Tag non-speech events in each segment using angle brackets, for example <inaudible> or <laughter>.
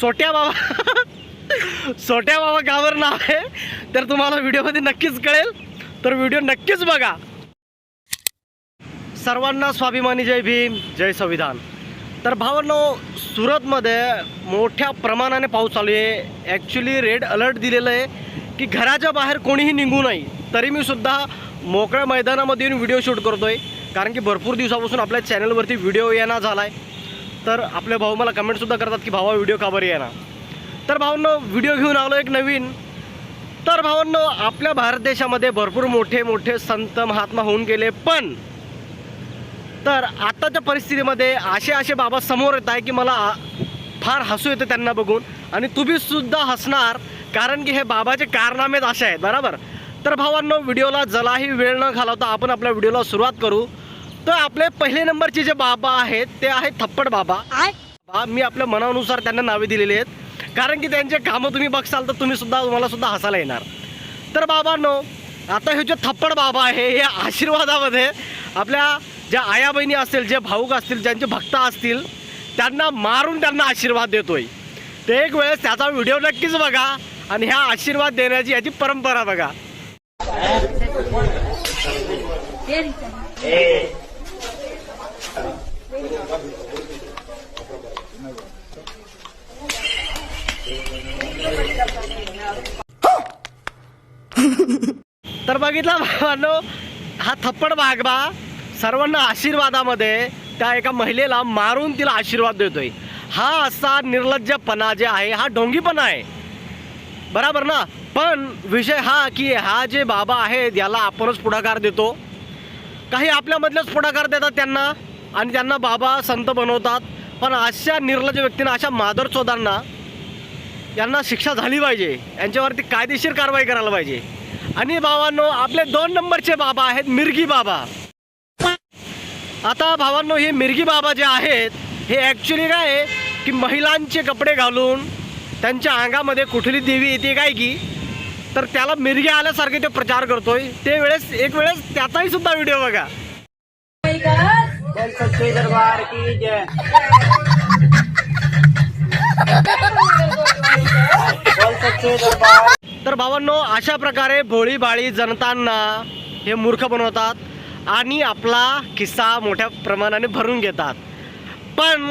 सोट्या बाबा. सोट्या बाबा गावर नाव आहे. तर तुम्हाला व्हिडिओमध्ये नक्कीच कळेल. तर व्हिडिओ नक्कीच बघा. सर्वांना स्वाभिमानी जय भीम जय संविधान. तर भावांनो सुरतमध्ये मोठ्या प्रमाणाने पाऊस चालू आहे. ॲक्च्युली रेड अलर्ट दिलेलं आहे की घराच्या बाहेर कोणीही निघू नाही. तरी मी सुद्धा मोकळ्या मैदानामध्ये येऊन व्हिडिओ शूट करतो आहे कारण की भरपूर दिवसापासून आपल्या चॅनलवरती व्हिडिओ येणार झाला आहे तर आपले भाऊ मला कमेंटसुद्धा करतात की भावा व्हिडिओ का बरं येणार तर भावांनो व्हिडिओ घेऊन आलो एक नवीन. तर भावांनो आपल्या भारत देशामध्ये भरपूर मोठे मोठे संत महात्मा होऊन गेले पण तर आत्ताच्या परिस्थितीमध्ये असे असे बाबा समोर येत आहे की मला फार हसू येतं त्यांना बघून आणि तुम्ही सुद्धा हसणार कारण की हे बाबाचे कारनामेच असे आहेत बरोबर? तर भावांनो व्हिडिओला जलाही वेळ न घालवता आपण आपल्या व्हिडिओला सुरुवात करू. तर आपले पहिले नंबरचे जे बाबा आहेत ते आहेत थप्पड बाबा. बा मी आपल्या मनानुसार त्यांना नावे दिलेली आहेत. कारण की त्यांचे कामं तुम्ही बघसाल तर तुम्ही सुद्धा तुम्हाला सुद्धा हसायला येणार. तर बाबांनो आता हे जे थप्पड बाबा आहे हे आशीर्वादामध्ये आपल्या ज्या आया बहिणी असतील जे भाऊक असतील ज्यांचे भक्त असतील त्यांना मारून त्यांना आशीर्वाद देतोय. ते एक वेळेस त्याचा व्हिडिओ नक्कीच बघा आणि ह्या आशीर्वाद देण्याची याची परंपरा बघा. तर बघितला भावांनो हा थप्पड बागबा सर्वांना आशीर्वादामध्ये त्या एका महिलेला मारून तिला आशीर्वाद देतोय. हा असा निर्लज्जपणा जे आहे हा ढोंगीपणा आहे. बराबर ना? पण विषय हा की हा जे बाबा आहेत याला आपणच पुढाकार देतो. काही आपल्यामधलेच पुढाकार देतात त्यांना आणि त्यांना बाबा संत बनवतात. पण अशा निर्लज्ज व्यक्तींना अशा मादरचोदांना यांना शिक्षा झाली पाहिजे. यांच्यावरती कायदेशीर कारवाई करायला पाहिजे. आणि भावांनो आपले दोन नंबरचे बाबा आहेत मिरगी बाबा. आता भावांनो हे मिरगी बाबा जे आहेत हे ॲक्च्युली काय आहे की महिलांचे कपडे घालून त्यांच्या अंगामध्ये कुठली देवी येते काय की तर त्याला मिरगी आल्यासारखे ते प्रचार करतोय. ते वेळेस एक वेळेस त्याचाही सुद्धा व्हिडिओ बघा. तर भावांनो अशा प्रकारे भोळी बाळी जनतांना हे मूर्ख बनवतात आणि आपला किस्सा मोठ्या प्रमाणाने भरून घेतात. पण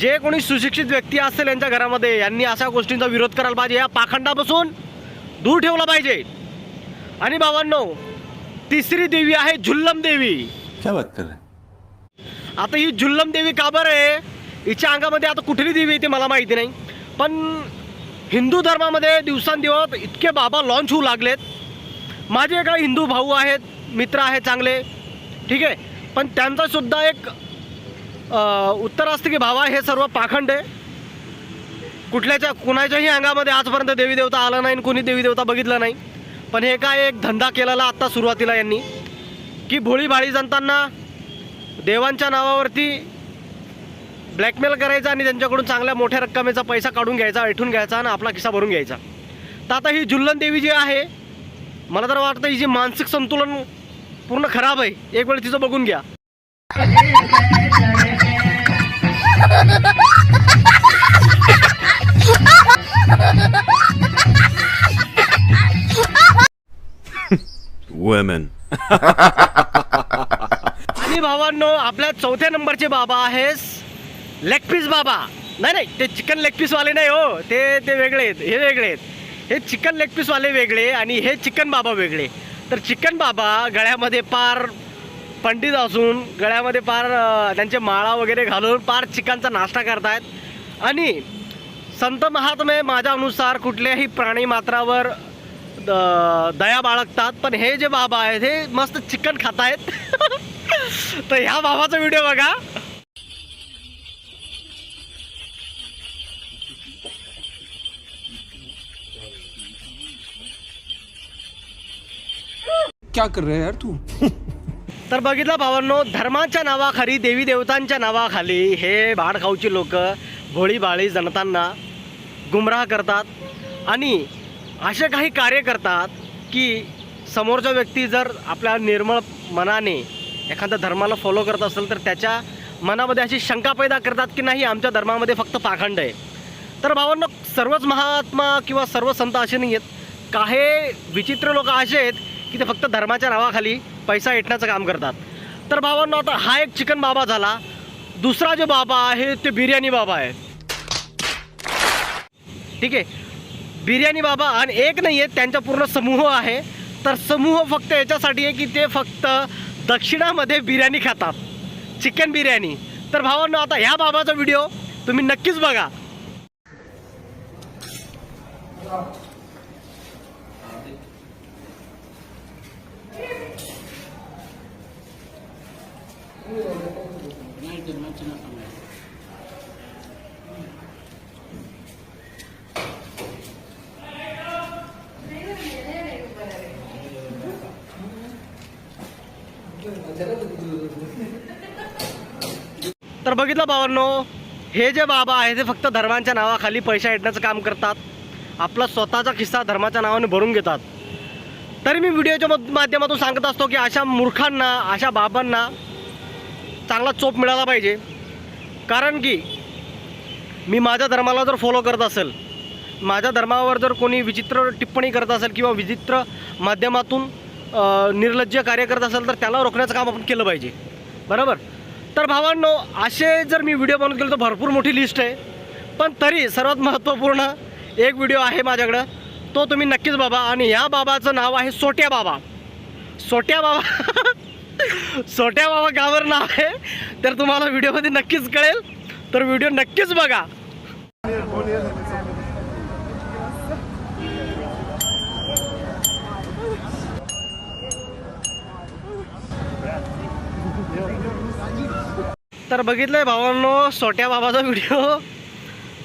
जे कोणी सुशिक्षित व्यक्ती असेल यांच्या घरामध्ये यांनी अशा गोष्टींचा विरोध करायला पाहिजे. या पाखंडापासून दूर ठेवला पाहिजे. आणि भावांनो तिसरी देवी आहे झुल्लम देवी. क्या बात कर रहे आता ही जुल्लम देवी का बरं आहे? हिच्या अंगामध्ये आता कुठली देवी येते मला माहिती नाही. पण हिंदू धर्मामध्ये दिवसांदिवस इतके बाबा लॉन्च होऊ लागलेत. माझे काही हिंदू भाऊ आहेत मित्र आहेत चांगले ठीक आहे. पण त्यांचासुद्धा एक उत्तर असतं की भावा हे सर्व पाखंड आहे. कुठल्याच्या कुणाच्याही अंगामध्ये आजपर्यंत देवी देवता आला नाही आणि देवी देवता बघितलं नाही. पण हे काय एक धंदा केलेला आत्ता सुरुवातीला यांनी की भोळीभाळी जनतांना देवांच्या नावावरती ब्लॅकमेल करायचा आणि त्यांच्याकडून चांगल्या मोठ्या रक्कमेचा पैसा काढून घ्यायचा ऐठून घ्यायचा आणि आपला खिसा भरून घ्यायचा. तर आता ही जुल्लन देवी जी आहे मला तर वाटतं हिची मानसिक संतुलन पूर्ण खराब आहे एक वेळ तिचं बघून घ्या. Women. आणि भावांनो आपल्या चौथ्या नंबरचे बाबा आहेस लेग पीस बाबा. नाही नाही ते चिकन लेग पीसवाले नाही हो. ते ते वेगळे आहेत हे वेगळे आहेत. हे चिकन लेग पीसवाले वेगळे आणि हे चिकन बाबा वेगळे. तर चिकन बाबा गळ्यामध्ये पार पंडित असून गळ्यामध्ये पार त्यांचे माळा वगैरे घालून पार चिकनचा नाश्ता करतायत. आणि संत महात्मे माझ्या अनुसार कुठल्याही प्राणी मात्रावर द- दया बाळगतात. पण हे जे बाबा आहेत हे मस्त चिकन खात आहेत तर ह्या बाबाचा व्हिडिओ बघा. क्या कर रहा है यार तू? <laughs> तर बघितलं भावांनो धर्माच्या नावाखाली देवी देवतांच्या नावाखाली हे भाडखाऊची लोक भोळीबाळी जनतांना गुमराह करतात आणि असे काही कार्य करतात की समोरचा व्यक्ती जर आपल्या निर्मळ मनाने एखाद्या धर्माला फॉलो करत असेल तर त्याच्या मनामध्ये अशी शंका पैदा करतात की नाही आमच्या धर्मामध्ये फक्त पाखंड आहे. तर भावांनो सर्वच महात्मा किंवा सर्व संत असे नाही आहेत काही विचित्र लोक असे आहेत की ते फक्त धर्माच्या नावाखाली पैसा ऐटण्याचं काम करतात. तर भावांनो आता हा एक चिकन बाबा झाला. दुसरा जो बाबा आहे ते बिर्याणी बाबा आहे. ठीक आहे? बिर्याणी बाबा आणि एक नाही आहे त्यांचा पूर्ण समूह आहे. तर समूह फक्त याच्यासाठी आहे की ते फक्त दक्षिणामध्ये बिर्याणी खातात. चिकन बिर्याणी. तर भावांनो आता ह्या बाबाचा व्हिडिओ तुम्ही नक्कीच बघा. तर बघितलं बाबांनो हे जे बाबा आहे ते फक्त धर्मांच्या नावाखाली पैसा हेटण्याचं काम करतात. आपला स्वतःचा खिस्सा धर्माच्या नावाने भरून घेतात. तरी मी व्हिडिओच्या माध्यमातून सांगत असतो की अशा मूर्खांना अशा बाबांना चांगला चोप मिळाला पाहिजे. कारण की मी माझ्या धर्माला जर फॉलो करत असेल माझ्या धर्मावर जर कोणी विचित्र टिप्पणी करत असेल किंवा विचित्र माध्यमातून निर्लज्ज कार्य करत असेल तर त्याला रोखण्याचं काम आपण केलं पाहिजे. बरोबर? तर भावांनो असे जर मी व्हिडिओ बनवत गेलो तर भरपूर मोठी लिस्ट आहे. पण तरी सर्वात महत्त्वपूर्ण एक व्हिडिओ आहे माझ्याकडं. तो तुम्ही नक्कीच बाबा आणि ह्या बाबाचं नाव आहे सोट्या बाबा. सोट्या बाबा <laughs> सोट्या बाबा गावर नाव आहे. तर तुम्हाला व्हिडिओमध्ये नक्कीच कळेल. तर व्हिडिओ नक्कीच बघा. तर बघितलंय भावांनो सोट्या बाबाचा व्हिडिओ.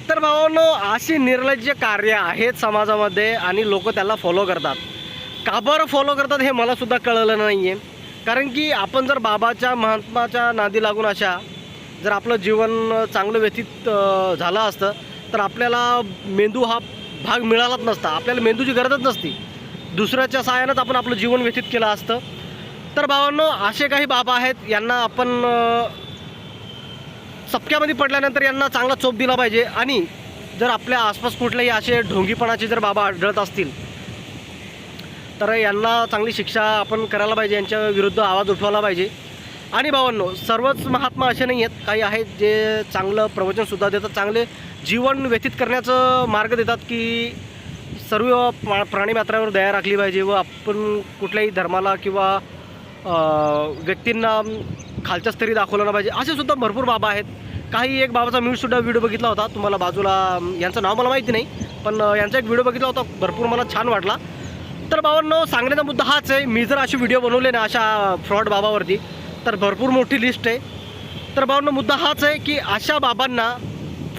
तर भावांनो अशी निर्लज्ज कार्य आहेत समाजामध्ये आणि लोक त्याला फॉलो करतात. का बरं फॉलो करतात हे मला सुद्धा कळलं नाही आहे कारण की आपण जर बाबाच्या महात्माच्या नादी लागून अशा जर आपलं जीवन चांगलं व्यतीत झालं असतं तर आपल्याला मेंदू हा भाग मिळालाच नसता. आपल्याला मेंदूची गरजच नसती. दुसऱ्याच्या सहाय्यानंच आपण आपलं जीवन व्यतीत केलं असतं. तर बाबांनो असे काही बाबा आहेत यांना आपण चपक्यामध्ये पडल्यानंतर यांना चांगला चोप दिला पाहिजे. आणि जर आपल्या आसपास कुठलेही असे ढोंगीपणाचे जर बाबा आढळत असतील तर यांना चांगली शिक्षा आपण करायला पाहिजे यांच्या विरुद्ध आवाज उठवायला पाहिजे. आणि भावांनो सर्वच महात्मा असे नाही आहेत. काही आहेत जे चांगलं प्रवचनसुद्धा देतात चांगले जीवन व्यतीत करण्याचं मार्ग देतात की सर्व प्रा दया राखली पाहिजे व आपण कुठल्याही धर्माला किंवा व्यक्तींना खालच्या स्तरी दाखवलं नाही पाहिजे. असे सुद्धा भरपूर बाबा आहेत. काही एक बाबाचा मी सुद्धा व्हिडिओ बघितला होता. तुम्हाला बाजूला यांचं नाव मला माहिती नाही पण यांचा एक व्हिडिओ बघितला होता. भरपूर मला छान वाटला. तर बाबांनो सांगण्याचा मुद्दा हाच आहे. मी जर असे व्हिडिओ बनवले ना अशा फ्रॉड बाबावरती तर भरपूर मोठी लिस्ट आहे. तर बाबांनो मुद्दा हाच आहे की अशा बाबांना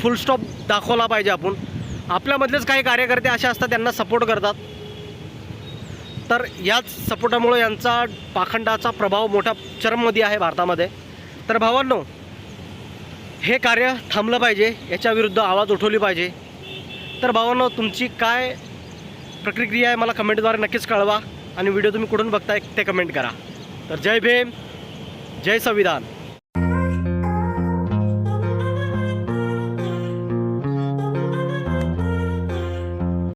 फुल स्टॉप दाखवला पाहिजे आपण. आपल्यामधलेच काही कार्यकर्ते असे असतात त्यांना सपोर्ट करतात. तर याच सपोर्टामुळे यांचा पाखंडाचा प्रभाव मोठ्या चरममध्ये आहे भारतामध्ये. तर भावांनो हे कार्य थांबलं पाहिजे. याच्या विरुद्ध आवाज उठवली पाहिजे. तर भावांनो तुमची काय प्रतिक्रिया आहे मला कमेंटद्वारे नक्कीच कळवा आणि व्हिडिओ तुम्ही कुठून बघताय ते कमेंट करा. तर जय भीम जय संविधान.